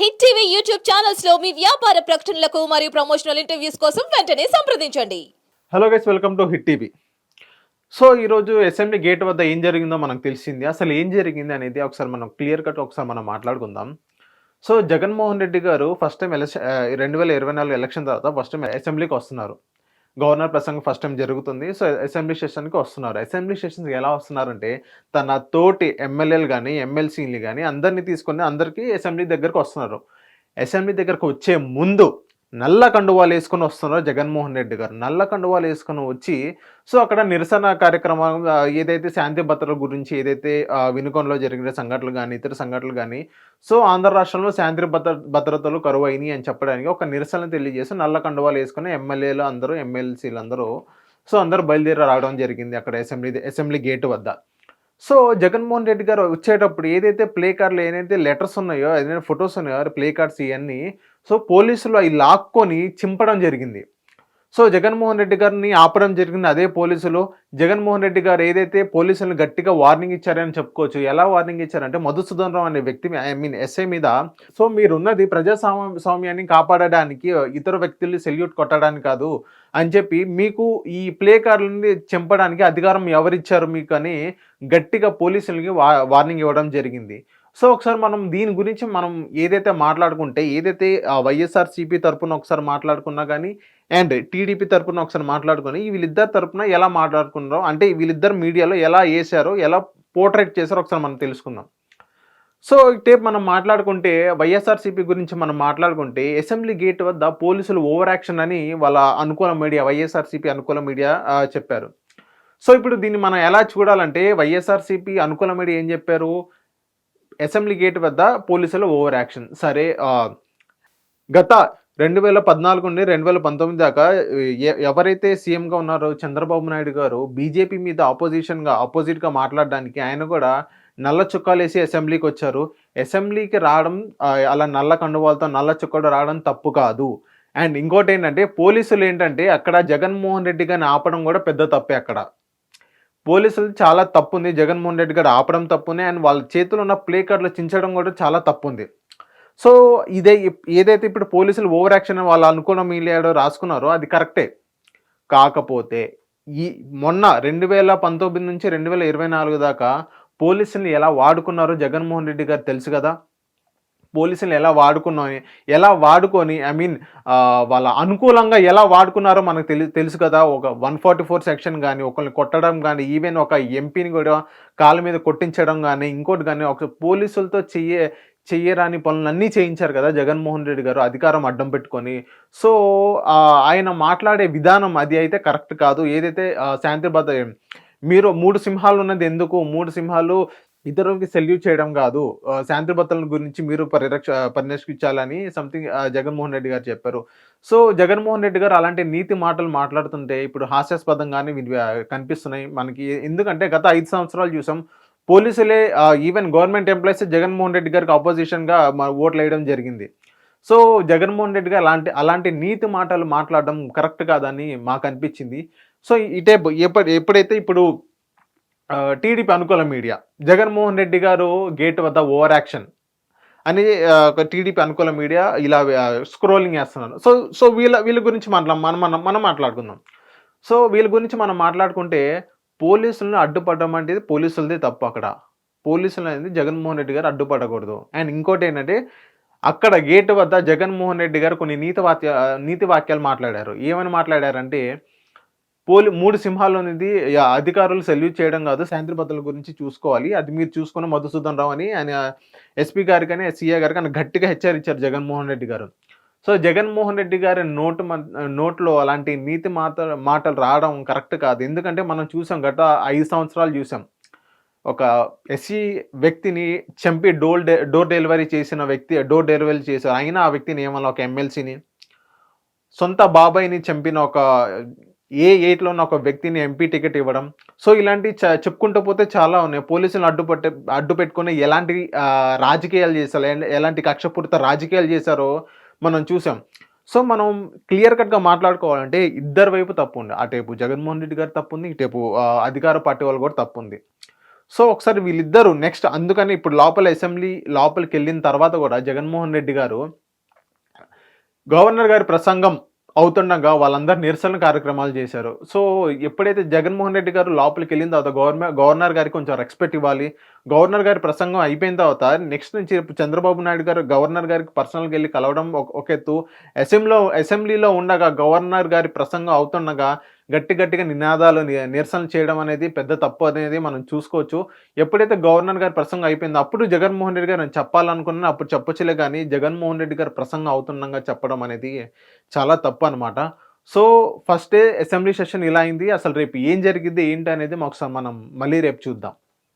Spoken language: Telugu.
హిట్ టీవీ యూట్యూబ్ ఛానల్స్లో మీ వ్యాపార ప్రకటనలకు మరియు ప్రమోషనల్ ఇంటర్వ్యూస్ కోసం వెంటనే సంప్రదించండి. Hello guys welcome to hit TV so ఈరోజు అసెంబ్లీ గేట్ వద్ద ఏం జరిగిందో మనకు తెలిసింది. అసలు ఏం జరిగింది అనేది ఒకసారి మనం క్లియర్ కట్ ఒకసారి మనం మాట్లాడుకుందాం. సో జగన్మోహన్ రెడ్డి గారు ఫస్ట్ టైం ఎలక్షన్ రెండు వేల ఇరవై నాలుగు ఎలక్షన్ తర్వాత ఫస్ట్ టైం అసెంబ్లీకి వస్తున్నారు. గవర్నర్ ప్రసంగం ఫస్ట్ టైం జరుగుతుంది. సో అసెంబ్లీ సెషన్కి వస్తున్నారు. అసెంబ్లీ సెషన్కి ఎలా వస్తున్నారంటే తన తోటి ఎమ్మెల్యేలు కానీ ఎమ్మెల్సీలు కానీ అందరినీ తీసుకొని అందరికీ అసెంబ్లీ దగ్గరకు వస్తున్నారు. అసెంబ్లీ దగ్గరకు వచ్చే ముందు నల్ల కండువాలు వేసుకొని వస్తున్నారు జగన్మోహన్ రెడ్డి గారు. నల్ల కండువాలు వేసుకొని వచ్చి సో అక్కడ నిరసన కార్యక్రమం ఏదైతే శాంతి భద్రతల గురించి ఏదైతే ఆ, వినుకొండలో జరిగిన సంఘటనలు కానీ ఇతర సంఘటనలు కానీ సో ఆంధ్ర రాష్ట్రంలో శాంతి భద్ర భద్రతలు కరువు అయినాయి అని చెప్పడానికి ఒక నిరసన తెలియజేసి నల్ల కండువాలు వేసుకుని ఎమ్మెల్యేలు అందరూ ఎమ్మెల్సీలు అందరూ సో అందరూ బయలుదేరి రావడం జరిగింది అక్కడ అసెంబ్లీ అసెంబ్లీ గేట్ వద్ద. సో జగన్మోహన్ రెడ్డి గారు వచ్చేటప్పుడు ఏదైతే ప్లే కార్డులు ఏదైతే లెటర్స్ ఉన్నాయో ఏదైనా ఫొటోస్ ఉన్నాయో ప్లే కార్డ్స్ ఇవన్నీ సో పోలీసులు అవి లాక్కొని చింపడం జరిగింది. సో జగన్మోహన్ రెడ్డి గారిని ఆపడం జరిగింది. అదే పోలీసులు. జగన్మోహన్ రెడ్డి గారు ఏదైతే పోలీసులను గట్టిగా వార్నింగ్ ఇచ్చారని చెప్పుకోవచ్చు. ఎలా వార్నింగ్ ఇచ్చారంటే మధుసూదన్ రావు అనే వ్యక్తి ఐ మీన్ ఎస్ఐ మీద సో మీరున్నది ప్రజాస్వామ్య స్వామ్యాన్ని కాపాడడానికి ఇతర వ్యక్తుల్ని సెల్యూట్ కొట్టడానికి కాదు అని చెప్పి మీకు ఈ ప్లే కార్డులని చంపడానికి అధికారం ఎవరిచ్చారు మీకు అని గట్టిగా పోలీసులకి వా వార్నింగ్ ఇవ్వడం జరిగింది. సో ఒకసారి మనం దీని గురించి మనం ఏదైతే మాట్లాడుకుంటే ఏదైతే వైఎస్ఆర్సీపీ తరపున ఒకసారి మాట్లాడుకున్నా కానీ అండ్ టీడీపీ తరపున ఒకసారి మాట్లాడుకొని వీళ్ళిద్దరి తరపున ఎలా మాట్లాడుకున్నారో అంటే వీళ్ళిద్దరు మీడియాలో ఎలా వేసారో ఎలా పోర్ట్రేట్ చేశారో ఒకసారి మనం తెలుసుకుందాం. సో టేప్ మనం మాట్లాడుకుంటే వైఎస్ఆర్సీపీ గురించి మనం మాట్లాడుకుంటే అసెంబ్లీ గేట్ వద్ద పోలీసులు ఓవర్ యాక్షన్ అని వాళ్ళ అనుకూల మీడియా వైఎస్ఆర్సీపీ అనుకూల మీడియా చెప్పారు. సో ఇప్పుడు దీన్ని మనం ఎలా చూడాలంటే వైఎస్ఆర్సీపీ అనుకూల మీడియా ఏం చెప్పారు? అసెంబ్లీ గేట్ వద్ద పోలీసుల ఓవర్ యాక్షన్. సరే గత రెండు వేల పద్నాలుగు నుండి రెండు వేల పంతొమ్మిది దాకా ఎ- ఎవరైతే సీఎంగా ఉన్నారో చంద్రబాబు నాయుడు గారు బీజేపీ మీద ఆపోజిషన్గా ఆపోజిట్గా మాట్లాడడానికి ఆయన కూడా నల్ల చుక్కాలేసి అసెంబ్లీకి వచ్చారు. అసెంబ్లీకి రావడం అలా నల్ల కండువాలతో నల్ల చుక్కలు రావడం తప్పు కాదు. అండ్ ఇంకోటి ఏంటంటే పోలీసులు ఏంటంటే అక్కడ జగన్మోహన్ రెడ్డి గారిని ఆపడం కూడా పెద్ద తప్పే అక్కడ. పోలీసులు చాలా తప్పు ఉంది జగన్మోహన్ రెడ్డి గారు ఆపడం తప్పునే అండ్ వాళ్ళ చేతిలో ఉన్న ప్లే కార్డులు చించడం కూడా చాలా తప్పు ఉంది సో ఇదే ఇప్- ఏదైతే ఇప్పుడు పోలీసులు ఓవర్ యాక్షన్ వాళ్ళు అనుకున్న మీడియాడో రాసుకున్నారో అది కరెక్టే. కాకపోతే ఈ మొన్న రెండు వేల పంతొమ్మిది నుంచి రెండు వేల ఇరవై నాలుగు దాకా పోలీసుల్ని ఎలా వాడుకున్నారో జగన్మోహన్ రెడ్డి గారు తెలుసు కదా? పోలీసులు ఎలా వాడుకున్నాయి ఎలా వాడుకొని ఐ మీన్ వాళ్ళ అనుకూలంగా ఎలా వాడుకున్నారో మనకు తెలి తెలుసు కదా. ఒక వన్ ఫార్టీ ఫోర్ సెక్షన్ కానీ ఒకరిని కొట్టడం కానీ ఈవెన్ ఒక ఎంపీని కూడా కాళ్ళ మీద కొట్టించడం కానీ ఇంకోటి కానీ ఒక పోలీసులతో చెయ్యే చెయ్యరాని పనులన్నీ చేయించారు కదా జగన్మోహన్ రెడ్డి గారు అధికారం అడ్డం పెట్టుకొని. సో ఆయన మాట్లాడే విధానం అది అయితే కరెక్ట్ కాదు. ఏదైతే ఆ, శాంతి భద్ర మీరు మూడు సింహాలు ఉన్నది ఎందుకు? మూడు సింహాలు ఇతరులకి సెల్యూట్ చేయడం కాదు. శాంతి భద్రతల గురించి మీరు పరిరక్ష పరిరక్షించాలని సంథింగ్ జగన్మోహన్ రెడ్డి గారు చెప్పారు. సో జగన్మోహన్ రెడ్డి గారు అలాంటి నీతి మాటలు మాట్లాడుతుంటే ఇప్పుడు హాస్యాస్పదంగానే కనిపిస్తున్నాయి మనకి. ఎందుకంటే గత ఐదు సంవత్సరాలు చూసాం పోలీసులే even government employees Jaganmohan Reddy గారికి ఆపోజిషన్గా ఓట్లు వేయడం జరిగింది. సో జగన్మోహన్ రెడ్డి గారు అలాంటి అలాంటి నీతి మాటలు మాట్లాడడం కరెక్ట్ కాదని మాకు అనిపించింది. సో ఇటే ఎప్పుడు ఎప్పుడైతే ఇప్పుడు టీడీపీ అనుకూల మీడియా. జగన్మోహన్ రెడ్డి గారు గేట్ వద్ద ఓవర్ యాక్షన్ అని ఒక టీడీపీ అనుకూల మీడియా ఇలా స్క్రోలింగ్ చేస్తున్నారు. సో సో వీళ్ళ వీళ్ళ గురించి మాట్లా మనం మనం మనం మాట్లాడుకుందాం. సో వీళ్ళ గురించి మనం మాట్లాడుకుంటే పోలీసులను అడ్డుపడడం అనేది పోలీసులదే తప్పు అక్కడ. పోలీసులు అనేది జగన్మోహన్ రెడ్డి గారు అడ్డుపడకూడదు. అండ్ ఇంకోటి ఏంటంటే అక్కడ గేట్ వద్ద జగన్మోహన్ రెడ్డి గారు కొన్ని నీతి వాక్య నీతి వాక్యాలు మాట్లాడారు. ఏమని మాట్లాడారంటే పోలి మూడు సింహాలు అనేది అధికారులు సెల్యూట్ చేయడం కాదు శాంతి భద్రతల గురించి చూసుకోవాలి. అది మీరు చూసుకున్న మధుసూదన్ రావు అని ఆయన ఎస్పీ గారికి కానీ సీఏ గారికి ఆయన గట్టిగా హెచ్చరించారు జగన్మోహన్ రెడ్డి గారు. సో జగన్మోహన్ రెడ్డి గారి నోటు మధ్య- నోట్లో అలాంటి నీతి మాట మాటలు రావడం కరెక్ట్ కాదు. ఎందుకంటే మనం చూసాం గత ఐదు సంవత్సరాలు చూసాం. ఒక ఎస్సీ వ్యక్తిని చంపి డోర్ డె డోర్ డెలివరీ చేసిన వ్యక్తి డోర్ డెలివరీ చేశారు. అయినా ఆ వ్యక్తిని ఏమన్నా ఒక ఎమ్మెల్సీని సొంత బాబాయ్ని చంపిన ఒక ఏ ఎయిట్లో ఉన్న ఒక వ్యక్తిని ఎంపీ టికెట్ ఇవ్వడం. సో ఇలాంటి చ- చెప్పుకుంటూ పోతే చాలా ఉన్నాయి. పోలీసులు అడ్డుపట్టే అడ్డు పెట్టుకుని ఎలాంటి రాజకీయాలు చేశారు ఎలాంటి కక్షపూరిత రాజకీయాలు చేశారో మనం చూసాం. సో మనం క్లియర్ కట్గా మాట్లాడుకోవాలంటే ఇద్దరు వైపు తప్పు ఉంది. అటేపు జగన్మోహన్ రెడ్డి గారు తప్పు ఉంది ఇటేపు అధికార పార్టీ వాళ్ళు కూడా తప్పు ఉంది. సో ఒకసారి వీళ్ళిద్దరూ నెక్స్ట్ అందుకని ఇప్పుడు లోపల అసెంబ్లీ లోపలికి వెళ్ళిన తర్వాత కూడా జగన్మోహన్ రెడ్డి గారు గవర్నర్ గారి ప్రసంగం అవుతుండగా వాళ్ళందరూ నిరసన కార్యక్రమాలు చేశారు. సో ఎప్పుడైతే జగన్మోహన్ రెడ్డి గారు లోపలికి వెళ్ళిన తర్వాత గవర్నమెంట్ గవర్నర్ గారికి కొంచెం రెస్పెక్ట్ ఇవ్వాలి గవర్నర్ గారి ప్రసంగం అయిపోయిన తర్వాత నెక్స్ట్ నుంచి చంద్రబాబు నాయుడు గారు గవర్నర్ గారికి పర్సనల్గా వెళ్ళి కలవడం ఒక- ఎత్తు. అసెంబ్లీలో అసెంబ్లీలో ఉండగా గవర్నర్ గారి ప్రసంగం అవుతుండగా గట్టి గట్టిగా నినాదాలు నిరసన చేయడం అనేది పెద్ద తప్పు అనేది మనం చూసుకోవచ్చు. ఎప్పుడైతే గవర్నర్ గారి ప్రసంగం అయిపోయిందో అప్పుడు జగన్మోహన్ రెడ్డి గారు నేను చెప్పాలనుకున్నా అప్పుడు చెప్పొచ్చులే కానీ జగన్మోహన్ రెడ్డి గారి ప్రసంగం అవుతుండగా చెప్పడం అనేది చాలా తప్పు అనమాట so first day assembly session ఇలా అయింది. అసలు రేపు ఏం జరిగింది ఏంటి అనేది ఒకసారి మనం మళ్ళీ రేపు చూద్దాం.